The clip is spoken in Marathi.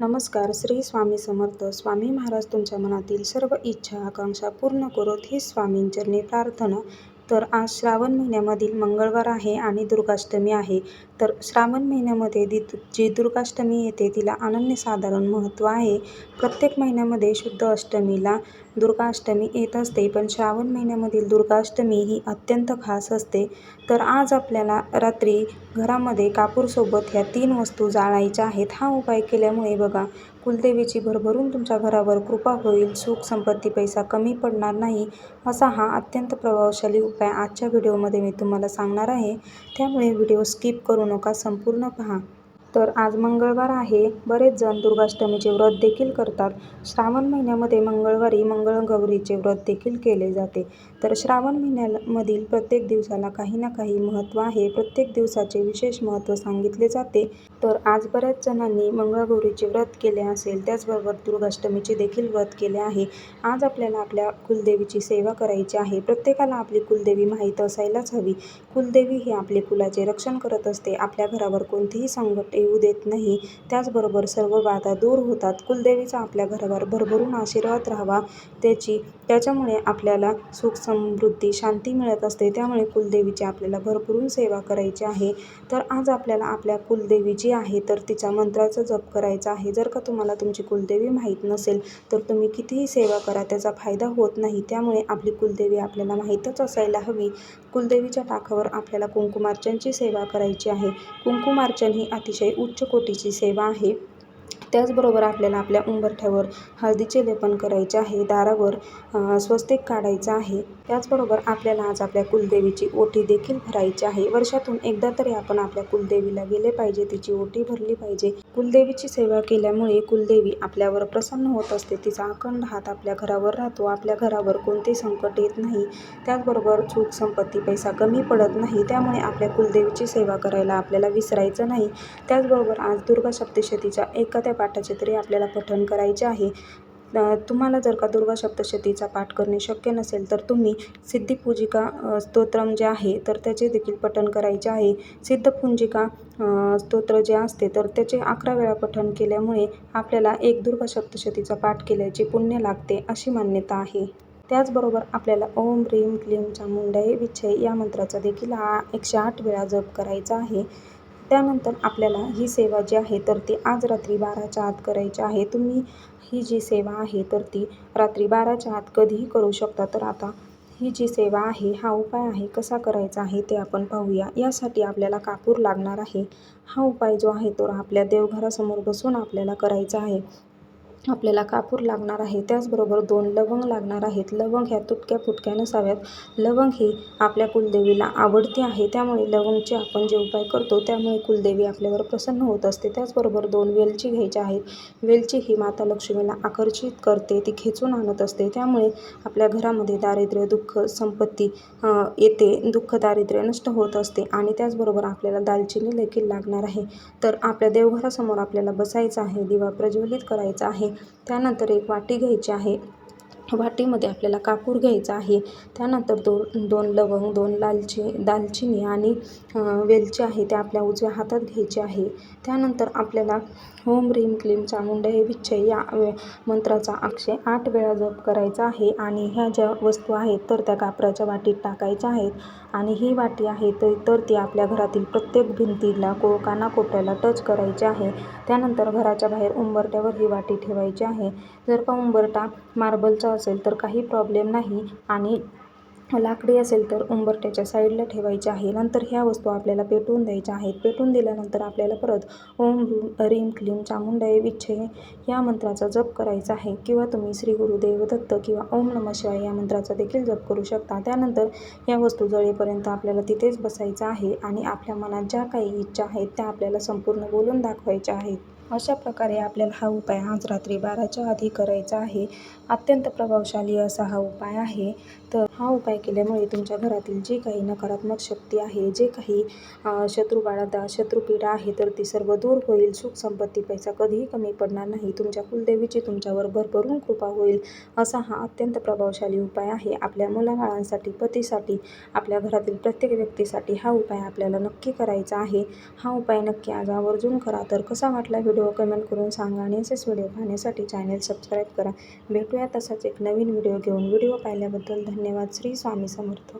नमस्कार श्री स्वामी समर्थ. स्वामी महाराज तुमच्या मनातील सर्व इच्छा आकांक्षा पूर्ण करोत ही स्वामींचरणी प्रार्थना. तर आज श्रावण महिन्यामधील मंगळवार आहे आणि दुर्गाष्टमी आहे. तर श्रावण महिन्यामध्ये दि जी दुर्गाष्टमी येते तिला अनन्यसाधारण महत्त्व आहे. प्रत्येक महिन्यामध्ये शुद्ध अष्टमीला दुर्गाष्टमी येत असते पण श्रावण महिन्यामधील दुर्गाष्टमी ही अत्यंत खास असते. तर आज आपल्याला रात्री घरामध्ये कापूरसोबत ह्या तीन वस्तू जाळायच्या आहेत. हा उपाय केल्यामुळे बघा कुलदेवीची भरभरून तुमच्या घरावर कृपा होईल सुख संपत्ती पैसा कमी पडणार नाही असा हा अत्यंत प्रभावशाली उपाय आजच्या व्हिडिओमध्ये मी तुम्हाला सांगणार आहे. त्यामुळे व्हिडिओ स्किप करू नका संपूर्ण पहा. तर आज मंगळवार आहे. बरेच जण दुर्गाष्टमीचे व्रत देखील करतात. श्रावण महिन्यामध्ये मंगळवारी मंगळगौरीचे व्रत देखील केले जाते. तर श्रावण महिन्यामधील प्रत्येक दिवसाला काही ना काही महत्त्व आहे. प्रत्येक दिवसाचे विशेष महत्त्व सांगितले जाते. तर आज बऱ्याच जणांनी मंगळगौरीचे व्रत केले असेल त्याचबरोबर दुर्गाष्टमीचे देखील व्रत केले आहे. आज आपल्याला आपल्या कुलदेवीची सेवा करायची आहे. प्रत्येकाला आपली कुलदेवी माहीत असायलाच हवी. कुलदेवी ही आपले कुलाचे रक्षण करत असते. आपल्या घरावर कोणतेही संकट येऊ देत नाही. त्याचबरोबर सर्व बाधा दूर होतात. कुलदेवीचा आपल्या घरावर भरभरून आशीर्वाद राहावा. त्याची त्याच्यामुळे आपल्याला सुख समृद्धी शांती मिळत असते. त्यामुळे कुलदेवीची आपल्याला भरभरून सेवा करायची आहे. तर आज आपल्याला आपल्या कुलदेवी जी आहे तर तिच्या मंत्राचा जप करायचा आहे. जर का तुम्हाला तुमची कुलदेवी माहीत नसेल तर तुम्ही कितीही सेवा करा त्याचा फायदा होत नाही. त्यामुळे आपली कुलदेवी आपल्याला माहीतच असायला हवी. कुलदेवीच्या टाकावर आपल्याला कुंकुमार्चनची सेवा करायची आहे. कुंकुमार्चन ही अतिशय उच्च कोटीची सेवा आहे. त्याचबरोबर आपल्याला आपल्या उंबरठ्यावर हळदीचे लेपन करायचे आहे दारावर स्वस्तिक काढायचं आहे. त्याचबरोबर आपल्याला आज आपल्या कुलदेवीची ओटी देखील भरायची आहे. वर्षातून एकदा तरी आपण आपल्या कुलदेवीला गेले पाहिजे तिची ओटी भरली पाहिजे. कुलदेवीची सेवा केल्यामुळे कुलदेवी आपल्यावर प्रसन्न होत असते. तिचा अखंड हात आपल्या घरावर राहतो. आपल्या घरावर कोणते संकट येत नाही. त्याचबरोबर सुख संपत्ती पैसा कमी पडत नाही. त्यामुळे आपल्या कुलदेवीची सेवा करायला आपल्याला विसरायचं नाही. त्याचबरोबर आज दुर्गा सप्तशतीच्या एखाद्या पाठाचे तरी आपल्याला पठण करायचे आहे. तुम्हाला जर का दुर्गा सप्तशतीचा पाठ करणे शक्य नसेल तर तुम्ही सिद्धिपूजिका स्तोत्रम जे आहे तर त्याचे देखील पठण करायचे आहे. सिद्धपुंजिका स्तोत्र जे असते तर त्याचे अकरा वेळा पठण केल्यामुळे आपल्याला एक दुर्गा सप्तशतीचा पाठ केल्याचे पुण्य लागते अशी मान्यता आहे. त्याचबरोबर आपल्याला ओम ह्रीम क्लीम चामुंडाई विच्छय या मंत्राचा देखील हा एकशे आठ वेळा जप करायचा आहे. त्यानंतर आपल्याला ही सेवा जी आहे तर ती आज रात्री बाराच्या आत करायची आहे. तुम्ही ही जी सेवा आहे तर ती रात्री बाराच्या आत कधीही करू शकता. तर आता ही जी सेवा आहे हा उपाय आहे कसा करायचा आहे ते आपण पाहूया. यासाठी आपल्याला कापूर लागणार आहे. हा उपाय जो आहे तो आपल्या देवघरासमोर बसून आपल्याला करायचा आहे. आपल्याला कापूर लागणार आहे. त्याचबरोबर दोन लवंग लागणार आहेत. लवंग ह्या तुटक्या फुटक्या नसाव्यात. लवंग ही आपल्या कुलदेवीला आवडते आहे. त्यामुळे लवंगचे आपण जे उपाय करतो त्यामुळे कुलदेवी आपल्यावर प्रसन्न होत असते. त्याचबरोबर दोन वेलची घ्यायची आहेत. वेलची ही माता लक्ष्मीला आकर्षित करते. ती खेचून आणत असते. त्यामुळे आपल्या घरामध्ये दारिद्र्य दुःख संपत्ती येते. दुःख दारिद्र्य नष्ट होत असते आणि त्याचबरोबर आपल्याला दालचिनी देखील लागणार आहे. तर आपल्या देवघरासमोर आपल्याला बसायचं आहे दिवा प्रज्वलित करायचा आहे. त्यानंतर एक वाटी घ्यायची आहे. वाटीमध्ये आपल्याला कापूर घ्यायचा आहे. त्यानंतर दोन दोन लवंग दोन लालची दालचिनी आणि वेलची आहे ते आपल्या उजव्या हातात घ्यायची आहे. त्यानंतर आपल्याला होम रीम क्लीम चामुंडे विच्छय या मंत्राचा अक्षय आठ वेळा जप करायचा आहे आणि ह्या ज्या वस्तू आहेत तर त्या कापराच्या वाटीत टाकायच्या आहेत आणि ही वाटी आहे तर तर ती आपल्या घरातील प्रत्येक भिंतीला को कानाकोपऱ्याला टच करायची आहे. त्यानंतर घराच्या बाहेर उंबरट्यावर ही वाटी ठेवायची आहे. जर का उंबरटा मार्बलचा असेल तर काही प्रॉब्लेम नाही आणि लाकडी असेल तर उंबरट्याच्या साईडला ठेवायचे आहे. नंतर ह्या वस्तू आपल्याला पेटवून द्यायच्या आहेत. पेटवून दिल्यानंतर आपल्याला परत ओम ह्रीम क्लीम चामुंडाय विच्छे या मंत्राचा जप करायचा आहे. किंवा तुम्ही श्री गुरुदेव दत्त किंवा ओम नम शिवाय या मंत्राचा देखील जप करू शकता. त्यानंतर या वस्तू जळेपर्यंत आपल्याला तिथेच बसायचं आहे आणि आपल्या मनात ज्या काही इच्छा आहेत त्या आपल्याला संपूर्ण बोलून दाखवायच्या आहेत. अशा प्रकारे आपल्याला हा उपाय आज रात्री बाराच्या आधी करायचा आहे. अत्यंत प्रभावशाली असा हा उपाय आहे. तर हा उपाय केल्यामुळे तुमच्या घरातील जे काही नकारात्मक शक्ती आहे जे काही शत्रू बाळादा शत्रुपीडा आहे तर ती सर्व दूर होईल. सुख संपत्ती पैसा कधीही कमी पडणार नाही. तुमच्या कुलदेवीची तुमच्यावर भरभरून कृपा होईल. असा हा अत्यंत प्रभावशाली उपाय आहे. आपल्या मुलाबाळांसाठी पतीसाठी आपल्या घरातील प्रत्येक व्यक्तीसाठी हा उपाय आपल्याला नक्की करायचा आहे. हा उपाय नक्की आज आवर्जून करा. तर कसा वाटला व्हिडिओ? व्हिडिओ कमेंट करून सांगा आणि असेच व्हिडिओ पाहण्यासाठी चॅनेल सबस्क्राईब करा. भेटूया तसाच एक नवीन व्हिडिओ घेऊन. व्हिडिओ पाहिल्याबद्दल धन्यवाद. श्री स्वामी समर्थ.